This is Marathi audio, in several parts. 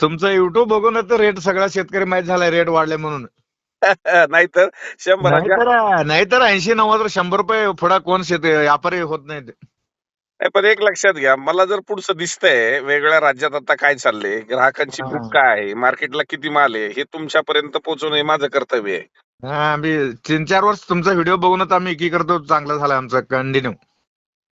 तुमचं युट्यूब बघूनच रेट सगळा शेतकरी माहीत झालाय रेट वाढले म्हणून. नाहीतर शंभराच्या नाहीतर ऐंशी नव्वद शंभर रुपये पुढा कोण शेत व्यापारी होत नाहीत. नाही, पण एक लक्षात घ्या मला जर पुढचं दिसतंय वेगवेगळ्या राज्यात आता काय चाललंय ग्राहकांची. भूक काय आहे मार्केटला किती माल आहे हे तुमच्यापर्यंत पोहोचवणं हे माझं कर्तव्य आहे. हा आम्ही तीन चार वर्ष तुमचा व्हिडिओ बघूनच आम्ही एकी करतो चांगला झाला आमचा कंटिन्यू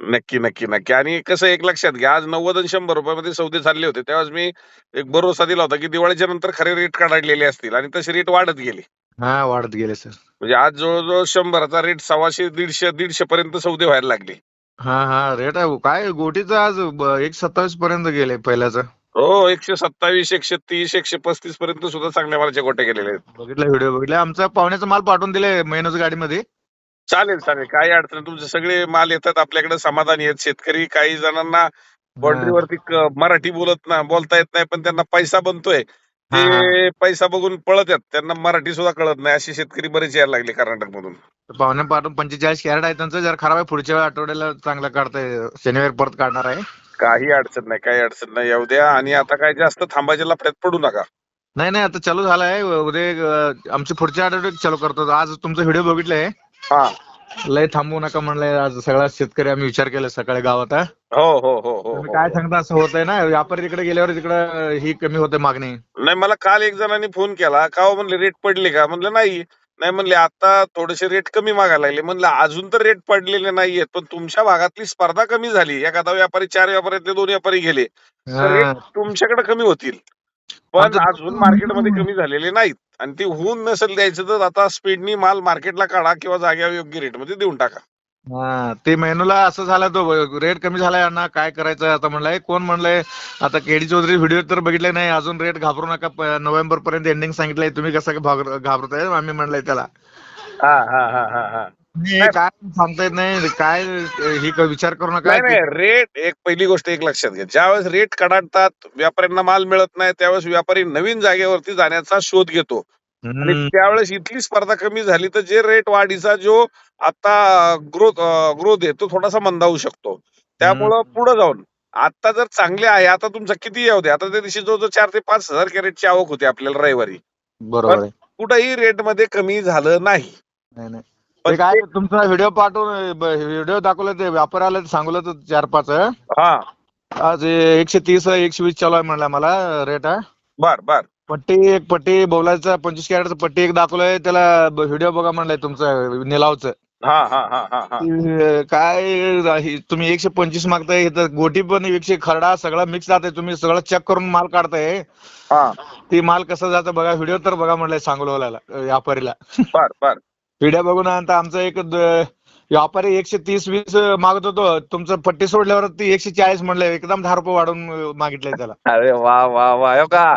नक्की नक्की नक्की. आणि कसं एक लक्षात घ्या आज नव्वद आणि शंभर रुपयामध्ये सौदे चालले होते. त्यावेळेस मी एक भरोसा दिला होता की दिवाळीच्या नंतर खरे रेट काढलेले असतील आणि तसे रेट वाढत गेले. हा वाढत गेले सर म्हणजे आज जवळजवळ शंभराचा रेट सव्वाशे दीडशे दीडशे पर्यंत सौदे व्हायला लागले. हा हा रेट आहे. काय गोटीचं आज ब- एक सत्तावीस पर्यंत गेले पहिल्याचं. हो एकशे सत्तावीस एकशे तीस एकशे पस्तीस पर्यंत सुद्धा चांगल्या मालाचे गोटे गेलेले आहेत. बघितलं व्हिडिओ बघितले. आमचा पाहुण्याचा माल पाठवून दिले मेहनत गाडीमध्ये. चालेल चालेल. काही अडचण नाही. तुमचे सगळे माल येतात आपल्याकडे समाधानी आहेत. शेतकरी काही जणांना बाउंड्रीवरती क- मराठी बोलत ना बोलता येत नाही पण त्यांना पैसा बनतोय. हा, ते पैसा बघून पळत आहेत त्यांना मराठी सुद्धा कळत नाही. असे शेतकरी बरेच यायला लागले कर्नाटक मधून पाहुण्या पाठवून पंचेचाळीस कॅरेट आहे त्यांचं. जर खराब आहे पुढच्या आठवड्याला चांगला काढताय. शनिवारी परत काढणार आहे. काही अडचण नाही काही अडचण नाही. येऊ द्या. आणि आता काय जास्त थांबायच्या लफड्यात पडू नका. नाही नाही. आता चालू झालाय उद्या अं, आमची पुढच्या आठवड्यात चालू करतो. आज तुमचा व्हिडिओ बघितलाय. हा. लय थांबू नका म्हणलंय आज सगळा शेतकरी आम्ही विचार केला सकाळी गावात हा. हो हो हो हो तुम्ही हो. काय सांगता असं होतंय ना? व्यापारी तिकडे गेल्यावर तिकडे ही कमी होते मागणी. नाही मला काल एक जणांनी फोन केला. का हो म्हणले रेट पडले का? म्हणलं नाही. नाही म्हणले आता थोडेसे रेट कमी मागायला लागले. म्हणलं अजून तर रेट पडलेले नाहीयेत पण तुमच्या भागातली स्पर्धा कमी झाली. एखादा व्यापारी चार व्यापाऱ्यातले दोन व्यापारी गेले. रेट तुमच्याकडे कमी होतील. पण अजून मार्केटमध्ये कमी झालेले नाहीत. आणि ते होऊन नसेल द्यायचं तर आता स्पीडनी माल मार्केटला काढा किंवा जाग्यावर योग्य रेटमध्ये देऊन टाका. हा ते मेनूला असं झालं तो रेट कमी झालाय अण्णा काय करायचं आता म्हणलंय? कोण म्हणलंय? आता केडी चौधरी व्हिडिओ तर बघितले नाही अजून रेट घाबरू नका प- नोव्हेंबर पर्यंत एंडिंग सांगितलंय तुम्ही कसं घाबरताय? आम्ही म्हणलंय त्याला. हा हा हा हा हा. हे काय सांगता येत नाही. काय ही क- विचार करू नका. नाही नाही रेट एक पहिली गोष्ट एक लक्षात घ्या. ज्यावेळेस रेट कडाडतात व्यापाऱ्यांना माल मिळत नाही त्यावेळेस व्यापारी नवीन जागेवरती जाण्याचा शोध घेतो. आणि हम्म. त्यावेळेस इतकी स्पर्धा कमी झाली तर जे रेट वाढीचा जो आता ग्रोथ ग्रोथ आहे तो थोडासा मंदावू शकतो. त्यामुळं पुढे जाऊन आता जर चांगले आहे आता तुमचा किती येऊ दे. आता त्या दिवशी जो जो चार ते पाच हजार कॅरेटची आवक होती आपल्याला रविवारी. बरोबर आहे. कुठेही रेटमध्ये कमी झालं नाही. नाही नाही. ते काय तुमचा व्हिडिओ पाठवून व्हिडिओ दाखवलं ते व्यापाऱ्याला सांगलं तर चार पाच हा. आज एकशे तीस एकशे वीस चालू आहे म्हणला मला रेट आहे बर बर. पट्टी एक पट्टी बोलायचं पंचवीस कॅरेटचं पट्टी एक दाखवलंय त्याला व्हिडिओ बघा म्हणलंय तुमचं निलावचं. हा हा हा हा हा. काय तुम्ही एकशे पंचवीस मागताय गोटी पण एकशे खरडा सगळं मिक्स जाते तुम्ही सगळं चेक करून माल काढताय. ती माल कसं जातं बघा व्हिडिओ तर बघा म्हणलंय सांगोल्याला व्यापारीला. व्हिडिओ बघून आता आमचा एक व्यापारी एकशे तीस वीस मागत होतो. तुमचं पट्टी सोडल्यावर ती एकशे चाळीस म्हणलंय एकदम दहा रुपये वाढून मागितलंय त्याला. अरे वा वा वा. हो का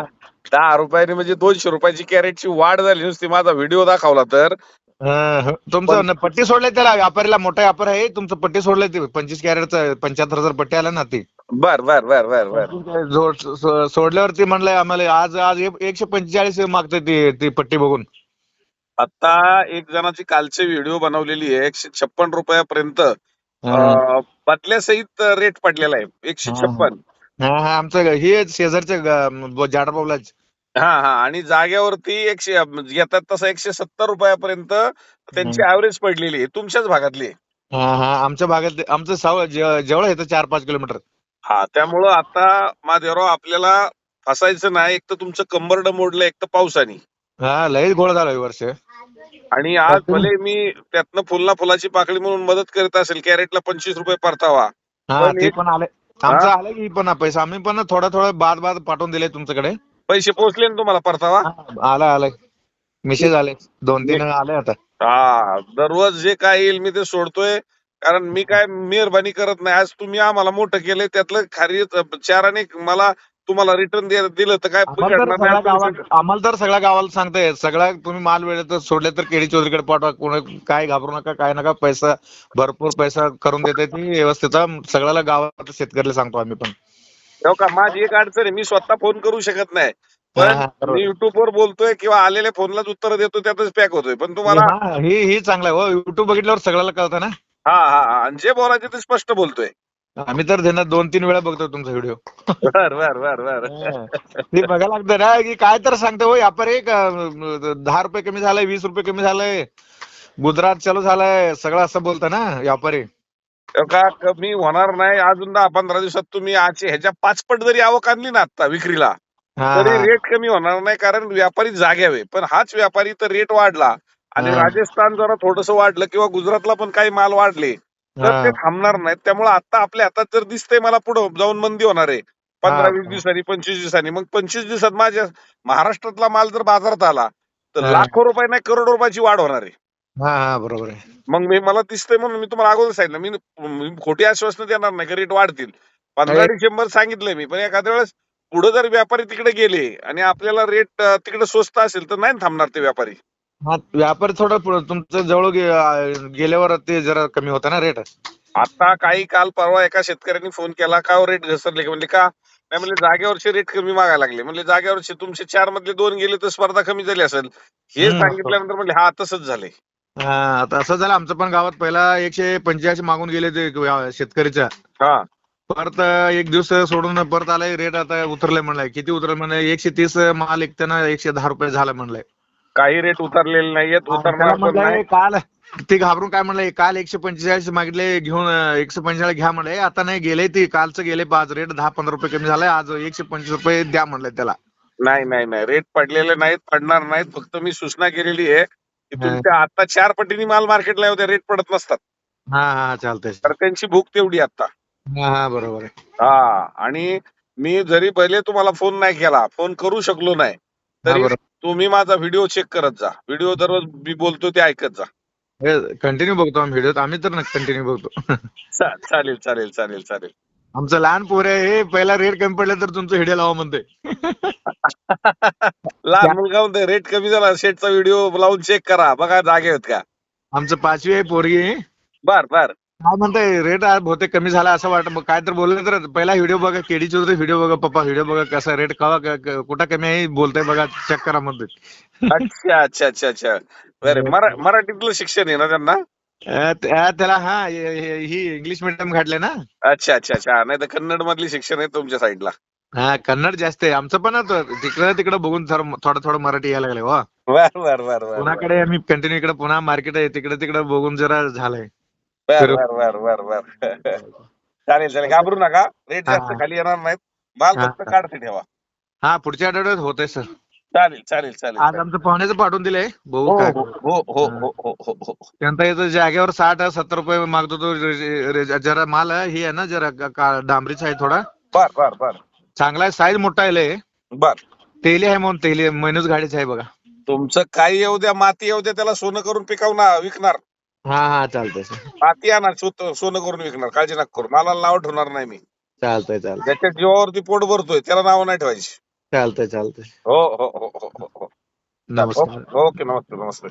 दहा रुपयाने म्हणजे दोनशे रुपयाची कॅरेटची वाढ झाली नुसती. माझा व्हिडिओ दाखवला तर. हं, तुमचं न- पट्टी सोडलंय त्याला. व्यापारीला मोठा व्यापार आहे. तुमचं पट्टी सोडलंय ते. पंचवीस कॅरेटचं पंच्याहत्तर हजार पट्टी आला ना ती. बर बर बर बर बर. जो- सो- सोडल्यावरती म्हणलंय आम्हाला आज आज एक- एकशे पंचेचाळीस मागतोय ती ती पट्टी बघून. आता एक जणाची कालची व्हिडिओ बनवलेली आहे एकशे छप्पन रुपयापर्यंत बदल्यासहित रेट पडलेला आहे एकशे. छप्पन. हा हा आमचं हे शेजारचे जाडबाबलाच हा हा आणि जाग्यावरती एकशे येतात तसं एकशे सत्तर रुपयापर्यंत त्यांची ऍव्हरेज पडलेली आहे तुमच्याच भागातली आहे. हा हा आमच्या भागात आमचं साव जवळ येतं चार पाच किलोमीटर. हा त्यामुळं आता महादेवराव आपल्याला फसायचं नाही एक तर तुमचं कंबरड मोडलं एक तर पावसाने. हा लयच गोळ झाला वर्ष. आणि आज भले मी त्यातनं फुलना फुलाची पाकळी म्हणून मदत करीत असेल कॅरेटला पंचवीस रुपये परतावा. हा पण ते एक- पण आले. आमचं आलं की पण पैसा. आम्ही पण थोडं थोडं बाद बाद पाठवून दिले तुमच्याकडे. पैसे पोहोचले ना तुम्हाला परतावा? आलं आलंय मेसेज आले. दोन तीन आले आता. हा दररोज जे काय येईल मी ते सोडतोय. कारण मी काय मेहरबानी करत नाही. आज तुम्ही आम्हाला मोठं केलंय. त्यातलं खारी चाराने मला तुम्हाला रिटर्न दिलं तर काय आम्हाला तर सगळ्या आपण. आम्हाला तर सगळ्या गावाला सांगताय सगळ्या तुम्ही माल वेळेत सोडले तर केडी चौधरीकडे पाठवा कोण काय घाबरू नका काय नका पैसा भरपूर पैसा करून देते ती व्यवस्थित. सगळ्याला गावात शेतकऱ्याला सांगतो आम्ही पण. हो का? माझी एक अडचण आहे मी स्वतः फोन करू शकत नाही. हा, हा, पण बरोबर. मी युट्यूब वर बोलतोय किंवा आलेल्या फोनलाच उत्तर देतो त्यातच पॅक होतोय. पण तुम्हाला हा, ही ही चांगलं आहे. हो युट्यूब बघितल्यावर सगळ्याला कळतं ना. हा हा हा. आणि जे बोलायचे ते स्पष्ट बोलतोय. आम्ही तर देणार दोन तीन वेळा बघतो तुमचा व्हिडिओ बर बर बर बर. ते बघायला लागतं ना की काय तर सांगतो हो व्यापारी का- दहा रुपये कमी झालंय वीस रुपये कमी झालंय. गुजरात चालू झालंय सगळं असं बोलतं ना व्यापारी का कमी होणार नाही अजून दहा पंधरा दिवसात तुम्ही आज ह्याच्या पाचपट जरी आवक आणली ना आता विक्रीला हा, तरी हा. रेट कमी होणार नाही कारण व्यापारी जाग्यावे पण हाच व्यापारी तर रेट वाढला. आणि हा. राजस्थान जरा थोडस वाढलं किंवा गुजरातला पण काही माल वाढले तर. ते थांबणार नाहीत त्यामुळे आता आपल्या हातात जर दिसतंय मला पुढे जाऊन मंदी होणार आहे पंधरा. वीस दिवसांनी पंचवीस दिवसांनी मग पंचवीस दिवसात माझ्या महाराष्ट्रातला माल जर बाजारात आला तर. लाखो रुपये नाही करोडो रुपयाची वाढ होणार आहे बरोबर आहे मग मी मला दिसतंय म्हणून मी तुम्हाला अगोदर सांगितलं मी मी खोटी आश्वासनं देणार नाही की रेट वाढतील पंधरा. डिसेंबर सांगितलंय मी पण एखाद्या वेळेस पुढे जर व्यापारी तिकडे गेले आणि आपल्याला रेट तिकडे स्वस्त असेल तर नाही थांबणार ते व्यापारी हा व्यापारी थोडं पुढं. तुमचं जवळ गे- गेल्यावर ते जरा कमी होता ना रेट आता काही काल परवा एका शेतकऱ्यांनी फोन केला का रेट घसरले? का म्हणले का? नाही म्हणले जागेवरचे रेट कमी मागायला लागले. म्हणजे जागेवरचे तुमचे चार मधले दोन गेले तर स्पर्धा कमी झाली असेल. हे हम्म. सांगितल्यानंतर म्हणले हा तसंच झालंय. हा आता असं झालं आमचं पण गावात पहिला एकशे पंच्याऐंशी मागून गेले ते व्या- शेतकरीच्या हा. परत एक दिवस सोडून परत आलाय रेट आता उतरले म्हणलाय. किती उतरले? म्हणलं एकशे तीस माल एकट्यानं एकशे दहा रुपये झाला म्हणलंय. काही रेट उतरलेले नाहीयेत उतरणार पण नाही. काल ते घाबरून काय म्हणलंय काल एकशे पंचेचाळीस मागितले घेऊन एकशे पंचेचाळीस घ्या म्हणलंय आता नाही गेले ते कालचं गेले आज रेट दहा पंधरा रुपये कमी झालाय आज एकशे पंचवीस रुपये द्या म्हणलंय त्याला. नाही नाही नाही रेट पडलेले नाहीत पडणार नाहीत फक्त मी सूचना केलेली आहे की. तुमच्या आता चार पटीने माल मार्केटला होते रेट पडत नसतात. हा हा चालतंय. तर त्यांची भूक तेवढी आता. हा बरोबर आहे. हा आणि मी जरी पहिले तुम्हाला फोन नाही केला फोन करू शकलो नाही तरी तुम्ही माझा व्हिडिओ चेक करत जा. व्हिडिओ दररोज मी बोलतो ते ऐकत जा. कंटिन्यू बघतो आम्ही व्हिडिओ आम्ही तर कंटिन्यू बघतो. चालेल चालेल चालेल चालेल. आमचं लहान पोर आहे हे पहिला रेट कमी पडले तर तुमचं व्हिडिओ लावा म्हणते. लहान मुलगा म्हणतोय रेट कमी झाला शेटचा व्हिडिओ लावून चेक करा. बघा जागे आहेत का. आमचं पाचवी आहे पोरगी बर बर. काय म्हणताय? रेट बहुतेक कमी झाला असं वाटत. काय तर बोललं तर पहिला व्हिडिओ बघा केडी चौधरी व्हिडिओ बघा पप्पा व्हिडिओ बघा कसा रेट कवा कुठं कमी आहे बोलताय बघा चेक करा म्हणते अच्छा अच्छा अच्छा अच्छा. बरं मरा- मराठीतलं शिक्षण आहे ना त्यांना? अं, त- अं, त्याला हा हे- हे- ही इंग्लिश मिडियम घातले ना? अच्छा अच्छा अच्छा. नाही तर कन्नड मधली शिक्षण आहे तुमच्या साईडला हा कन्नड जास्त आहे. आमचं पण तिकडं तिकडं बघून थोडं थोडं थोडं मराठी यायला लागले हो. बर बर बर बर पुण्याकडे आम्ही कंटिन्यू इकडे पुन्हा मार्केट आहे. तिकडे तिकडे बघून जरा झालंय. बर बर बर बर बर. चालेल चालेल. घाबरू नका. रेट जास्त हा. खाली येणार नाहीत. माल हा. फक्त काढते ठेवा. हा पुढच्या आठवड्यात होतंय सर. चालेल चालेल चालेल आज चालेल. आमचं पाहुण्याचं पाठवून दिलंय. हो बघू काय हो हो हो हो. हो हो हो त्यांचा इथं जागेवर साठ सत्तर रुपये मागतो तो रे- रे- जरा माल आहे, हे आहे ना जरा का- का- डांबरीचा आहे थोडा. बर बर बर. चांगला आहे साईज मोठा आहे लय. बर. तेली आहे म्हणून तेली मेनूच गाडीच आहे बघा. तुमचं काही येऊ द्या माती येऊ द्या त्याला सोनं करून पिकवणार विकणार. हा हा चालतंय सर माती आणणार सो- सोनं करून विकणार काळजी नका करू. मला नाव ठेवणार नाही मी. चालतंय चालतंय. ज्याच्या जीवावरती पोट भरतोय त्याला नाव नाही ठेवायची. चालतंय चालतंय. हो हो हो हो हो हो. नमस्कार. ओके नमस्ते नमस्ते.